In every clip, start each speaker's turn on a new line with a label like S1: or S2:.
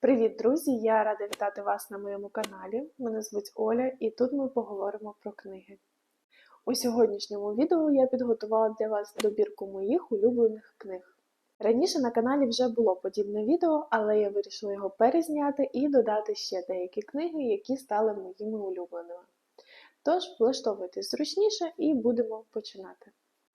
S1: Привіт, друзі! Я рада вітати вас на моєму каналі. Мене звуть Оля, і тут ми поговоримо про книги. У сьогоднішньому відео я підготувала для вас добірку моїх улюблених книг. Раніше на каналі вже було подібне відео, але я вирішила його перезняти і додати ще деякі книги, які стали моїми улюбленими. Тож, влаштовуйтесь зручніше і будемо починати.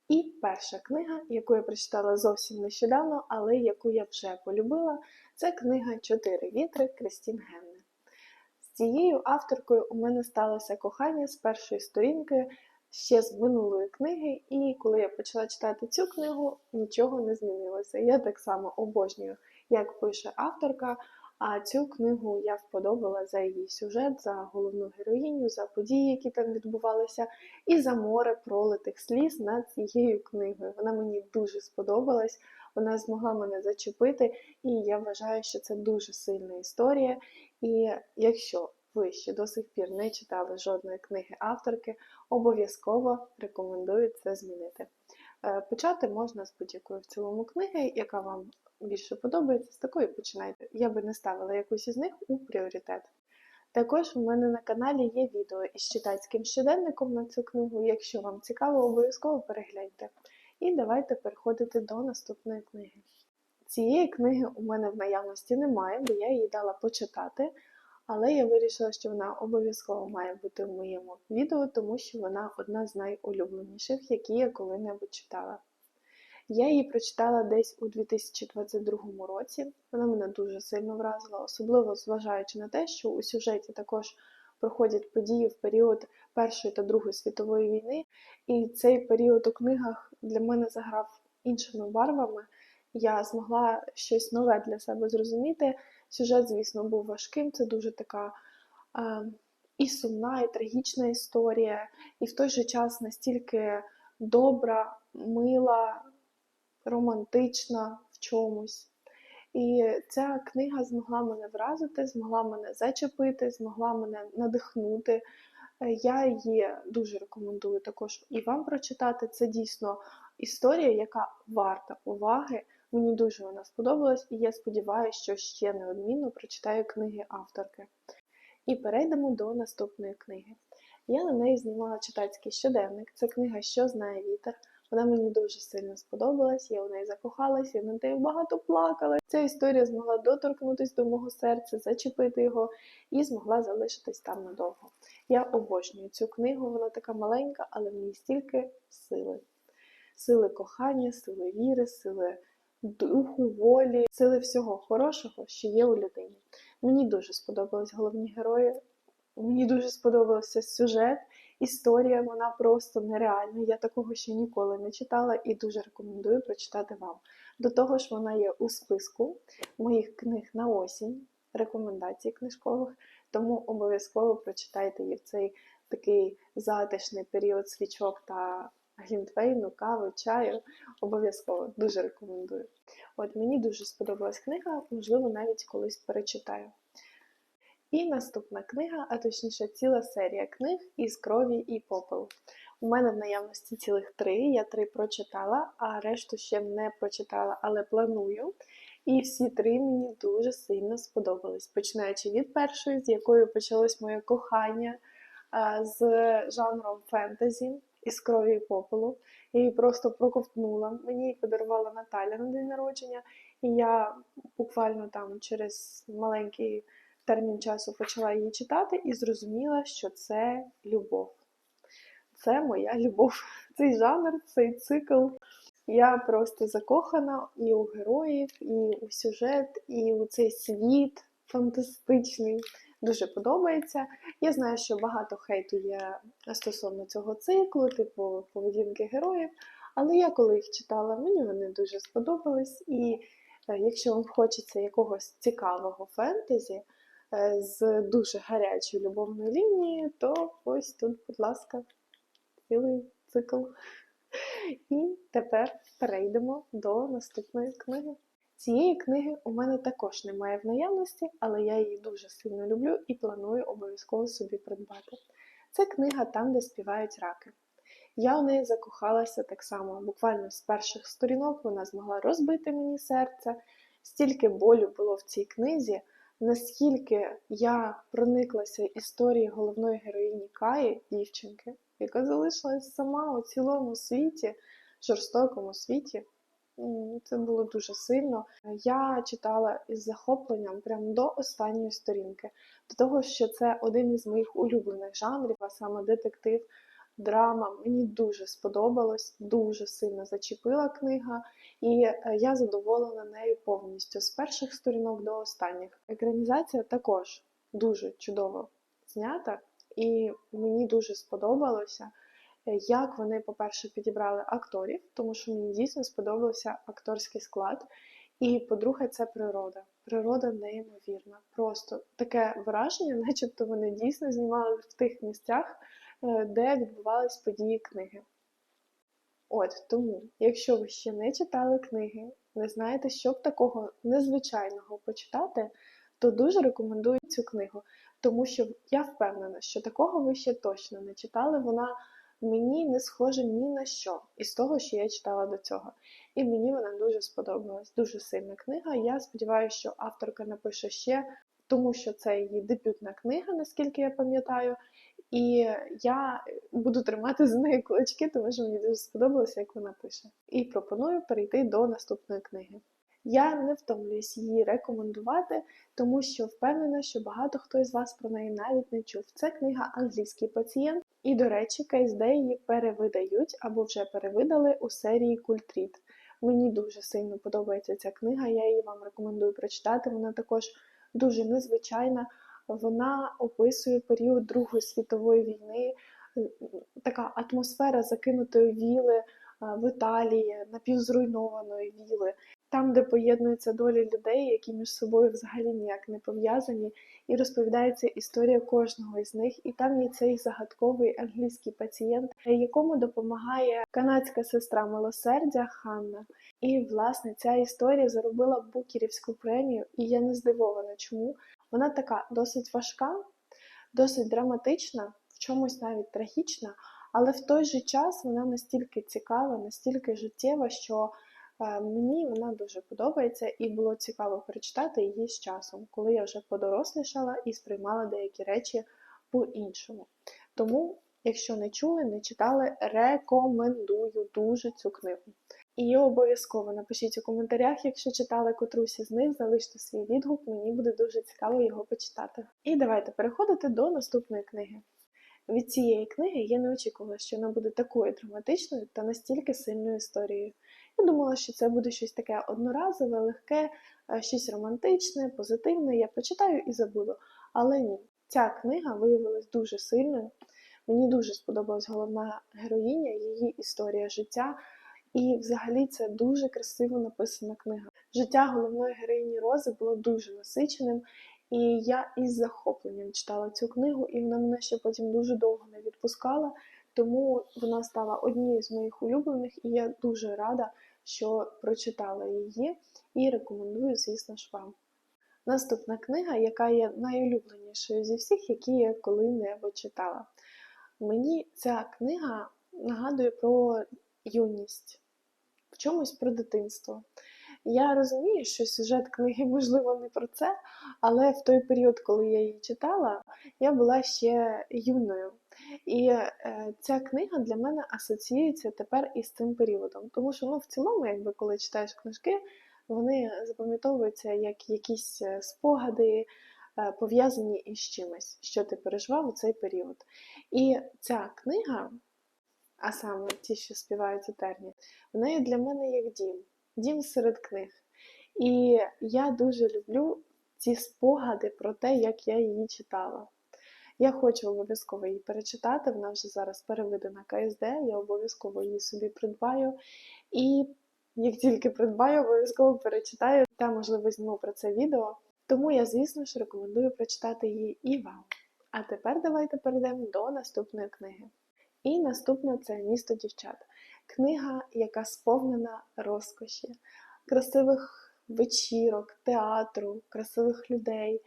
S1: І перша книга, яку я прочитала зовсім нещодавно, але яку я вже полюбила, це книга Чотири вітри Крістін Генне. З цією авторкою у мене сталося кохання з першої сторінки ще з минулої книги, і коли я почала читати цю книгу, нічого не змінилося. Я так само обожнюю, як пише авторка. А цю книгу я вподобала за її сюжет, за головну героїню, за події, які там відбувалися, і за море пролитих сліз над цією книгою. Вона мені дуже сподобалась, вона змогла мене зачепити, і я вважаю, що це дуже сильна історія. І якщо ви ще до сих пір не читали жодної книги авторки, обов'язково рекомендую це змінити. Е, почати можна з будь-якої в цілому книги, яка вам більше подобається, з такої починайте. Я би не ставила якусь із них у пріоритет. Також у мене на каналі є відео із читацьким щоденником на цю книгу. Якщо вам цікаво, обов'язково перегляньте. І давайте переходити до наступної книги. Цієї книги у мене в наявності немає, бо я її дала почитати, але я вирішила, що вона обов'язково має бути в моєму відео, тому що вона одна з найулюбленіших, які я коли-небудь читала. Я її прочитала десь у 2022 році. Вона мене дуже сильно вразила, особливо зважаючи на те, що у сюжеті також проходять події в період Першої та Другої світової війни, і цей період у книгах для мене заграв іншими барвами. Я змогла щось нове для себе зрозуміти. Сюжет, звісно, був важким. Це дуже така е, і сумна, і трагічна історія, і в той же час настільки добра, мила, романтична в чомусь. І ця книга змогла мене вразити, змогла мене зачепити, змогла мене надихнути. Я її дуже рекомендую також і вам прочитати. Це дійсно історія, яка варта уваги. Мені дуже вона сподобалась, і я сподіваюся, що ще неодмінно прочитаю книги авторки. І перейдемо до наступної книги. Я на неї знімала читацький щоденник. Це книга Що знає вітер. Вона мені дуже сильно сподобалась, я у неї закохалась, я над нею багато плакала. Ця історія змогла доторкнутися до мого серця, зачепити його і змогла залишитись там надовго. Я обожнюю цю книгу, вона така маленька, але в ній стільки сили. Сили кохання, сили віри, сили духу, волі, сили всього хорошого, що є у людині. Мені дуже сподобались головні герої, мені дуже сподобався сюжет. Історія, вона просто нереальна. Я такого ще ніколи не читала і дуже рекомендую прочитати вам. До того ж, вона є у списку моїх книг на осінь, рекомендацій книжкових, тому обов'язково прочитайте її в цей такий затишний період свічок та глінтвейну, кави, чаю. Обов'язково дуже рекомендую. От мені дуже сподобалась книга, можливо, навіть колись перечитаю. І наступна книга, а точніше ціла серія книг із крові і попелу. У мене в наявності цілих три, я три прочитала, а решту ще не прочитала, але планую. І всі три мені дуже сильно сподобались. Починаючи від першої, з якою почалось моє кохання з жанром фентезі із крові і попелу. Я її просто проковтнула. Мені її подарувала Наталя на день народження, і я буквально там через маленький термін часу почала її читати і зрозуміла, що це любов. Це моя любов. Цей жанр, цей цикл. Я просто закохана і у героїв, і у сюжет, і у цей світ фантастичний. Дуже подобається. Я знаю, що багато хейту є стосовно цього циклу, типу поведінки героїв. Але я коли їх читала, мені вони дуже сподобались. І е, якщо вам хочеться якогось цікавого фентезі, з дуже гарячою любовною лінією, то ось тут, будь ласка, цілий цикл. І тепер перейдемо до наступної книги. Цієї книги у мене також немає в наявності, але я її дуже сильно люблю і планую обов'язково собі придбати. Це книга там, де співають раки. Я у неї закохалася так само, буквально з перших сторінок вона змогла розбити мені серце. Стільки болю було в цій книзі, наскільки я прониклася історією головної героїні Каї, дівчинки, яка залишилась сама у цілому світі, жорстокому світі. Це було дуже сильно. Я читала із захопленням прямо до останньої сторінки, до того, що це один із моїх улюблених жанрів, а саме детектив, драма. Мені дуже сподобалось, дуже сильно зачепила книга, і е, я задоволена нею повністю з перших сторінок до останніх. Екранізація також дуже чудово знята, і мені дуже сподобалося. е, Як вони, по-перше, підібрали акторів, тому що мені дійсно сподобався акторський склад. І по-друге, це природа. Природа неймовірна. Просто таке враження, начебто вони дійсно знімали в тих місцях, де відбувались події книги. От тому, якщо ви ще не читали книги, не знаєте, що б такого незвичайного почитати, то дуже рекомендую цю книгу, тому що я впевнена, що такого ви ще точно не читали. Вона мені не схожа ні на що із того, що я читала до цього. І мені вона дуже сподобалась. Дуже сильна книга. Я сподіваюся, що авторка напише ще, тому що це її дебютна книга, наскільки я пам'ятаю. І я буду тримати за неї кулачки, тому що мені дуже сподобалося, як вона пише. І пропоную перейти до наступної книги. Я не втомлююсь її рекомендувати, тому що впевнена, що багато хто із вас про неї навіть не чув. Це книга Англійський пацієнт, і, до речі, КСД її перевидають або вже перевидали у серії Культріт. Мені дуже сильно подобається ця книга, я її вам рекомендую прочитати. Вона також дуже незвичайна. Вона описує період Другої світової війни, е, така атмосфера закинутої віли е, в Італії, напівзруйнованої віли, там, де поєднуються долі людей, які між собою взагалі ніяк не пов'язані, і розповідається історія кожного із них. І там є цей загадковий англійський пацієнт, якому допомагає канадська сестра милосердя Ханна. І, власне, ця історія заробила Букерівську премію, і я не здивована, чому. Вона така досить важка, досить драматична, в чомусь навіть трагічна, але в той же час вона настільки цікава, настільки життєва, що е, мені вона дуже подобається, і було цікаво перечитати її з часом, коли я вже подорослішала і сприймала деякі речі по-іншому. Тому, якщо не чули, не читали, рекомендую дуже цю книгу. І обов'язково напишіть у коментарях, якщо читали котрусь із них, залиште свій відгук, мені буде дуже цікаво його почитати. І давайте переходити до наступної книги. Від цієї книги я не очікувала, що вона буде такою драматичною та настільки сильною історією. Я думала, що це буде щось таке одноразове, легке, е, щось романтичне, позитивне, я прочитаю і забуду. Але ні, ця книга виявилась дуже сильною. Мені дуже сподобалась головна героїня, її історія життя. І взагалі це дуже красиво написана книга. Життя головної героїні Рози було дуже насиченим, і я із захопленням читала цю книгу, і вона мене ще потім дуже довго не відпускала, тому вона стала однією з моїх улюблених, і я дуже рада, що прочитала її і рекомендую, звісно ж, вам. Наступна книга, яка є найулюбленішою зі всіх, які я коли-небудь читала. Мені ця книга нагадує про юність, в чомусь про дитинство. Я розумію, що сюжет книги, можливо, не про це, але в той період, коли я її читала, я була ще юною. І е, ця книга для мене асоціюється тепер із цим періодом. Тому що ну, в цілому, якби коли читаєш книжки, вони запам'ятовуються як якісь е, спогади, е, пов'язані із чимось, що ти переживав у цей період. І ця книга, а саме ті, що співають етерні, вона є для мене як дім, дім серед книг. І я дуже люблю ці спогади про те, як я її читала. Я хочу обов'язково її перечитати, вона вже зараз переведена КСД, я обов'язково її собі придбаю. І як тільки придбаю, обов'язково перечитаю та, можливо, зніму про це відео. Тому я, звісно ж, рекомендую прочитати її і вам. А тепер давайте перейдемо до наступної книги. І наступна це Місто дівчат. Книга, яка сповнена розкоші, красивих вечірок, театру, красивих людей.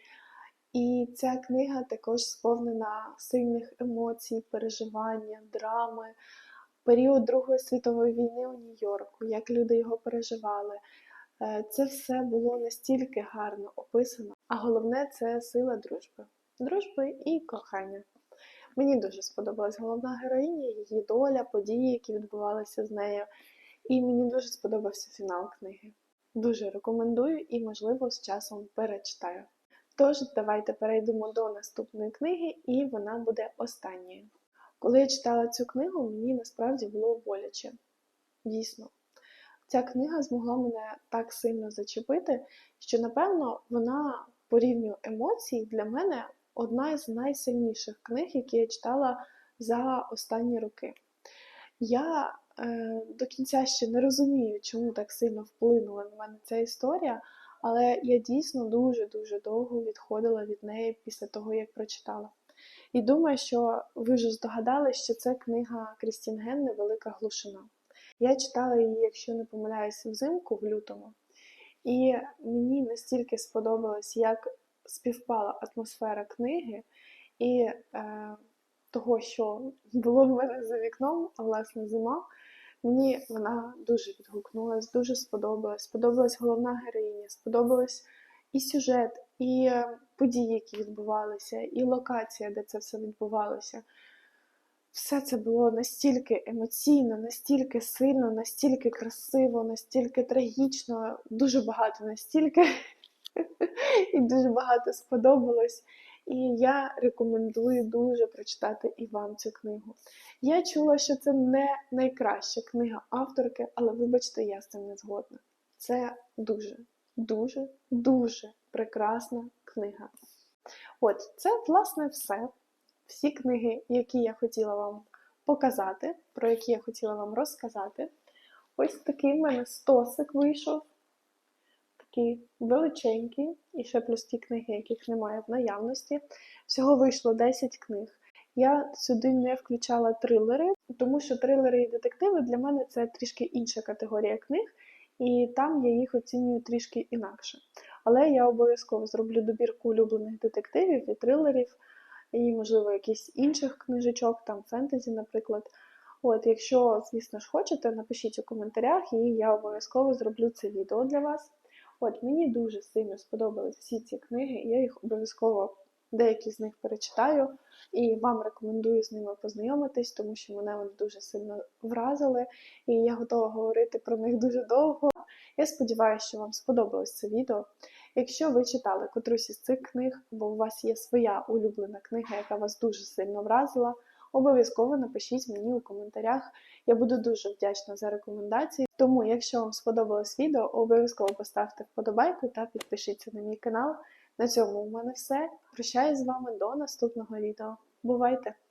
S1: І ця книга також сповнена сильних емоцій, переживання, драми, період Другої світової війни у Нью-Йорку, як люди його переживали, Е, Це все було настільки гарно описано, а головне це сила дружби. Дружби і кохання. Мені дуже сподобалась головна героїня, її доля, події, які відбувалися з нею. І мені дуже сподобався фінал книги. Дуже рекомендую і, можливо, з часом перечитаю. Тож, давайте перейдемо до наступної книги, і вона буде останньою. Коли я читала цю книгу, мені насправді було боляче. Дійсно, ця книга змогла мене так сильно зачепити, що, напевно, вона по рівню емоцій для мене одна з найсильніших книг, які я читала за останні роки. Я е, до кінця ще не розумію, чому так сильно вплинула на мене ця історія, але я дійсно дуже-дуже довго відходила від неї після того, як прочитала. І думаю, що ви вже здогадались, що це книга Крістін Генне Велика глушина. Я читала її, якщо не помиляюся, взимку в лютому, і мені настільки сподобалось, як співпала атмосфера книги і е, того, що було в мене за вікном, власне зима. Мені вона дуже відгукнулась, дуже сподобалась. Сподобалась головна героїня, сподобалась і сюжет, і е, події, які відбувалися, і локація, де це все відбувалося. Все це було настільки емоційно, настільки сильно, настільки красиво, настільки трагічно, дуже багато настільки, і дуже багато сподобалось. І я рекомендую дуже прочитати і вам цю книгу. Я чула, що це не найкраща книга авторки, але вибачте, я з цим не згодна. Це дуже, дуже, дуже прекрасна книга. От, це, власне, все. Всі книги, які я хотіла вам показати, про які я хотіла вам розказати. Ось такий в мене стосик вийшов. Такий величенький, і ще плюс ті книги, яких немає в наявності. Всього вийшло 10 книг. Я сюди не включала трилери, тому що трилери і детективи для мене це трішки інша категорія книг, і там я їх оцінюю трішки інакше. Але я обов'язково зроблю добірку улюблених детективів і трилерів, і, можливо, якісь інших книжечок, там фентезі, наприклад. От, якщо, звісно ж, хочете, напишіть у коментарях, і я обов'язково зроблю це відео для вас. От, мені дуже сильно сподобались всі ці книги, я їх обов'язково деякі з них перечитаю і вам рекомендую з ними познайомитись, тому що мене вони дуже сильно вразили, і я готова говорити про них дуже довго. Я сподіваюся, що вам сподобалось це відео. Якщо ви читали котрусь із цих книг, бо у вас є своя улюблена книга, яка вас дуже сильно вразила, обов'язково напишіть мені у коментарях. Я буду дуже вдячна за рекомендації. Тому, якщо вам сподобалось відео, обов'язково поставте вподобайку та підпишіться на мій канал. На цьому у мене все. Прощаюсь з вами до наступного відео. Бувайте!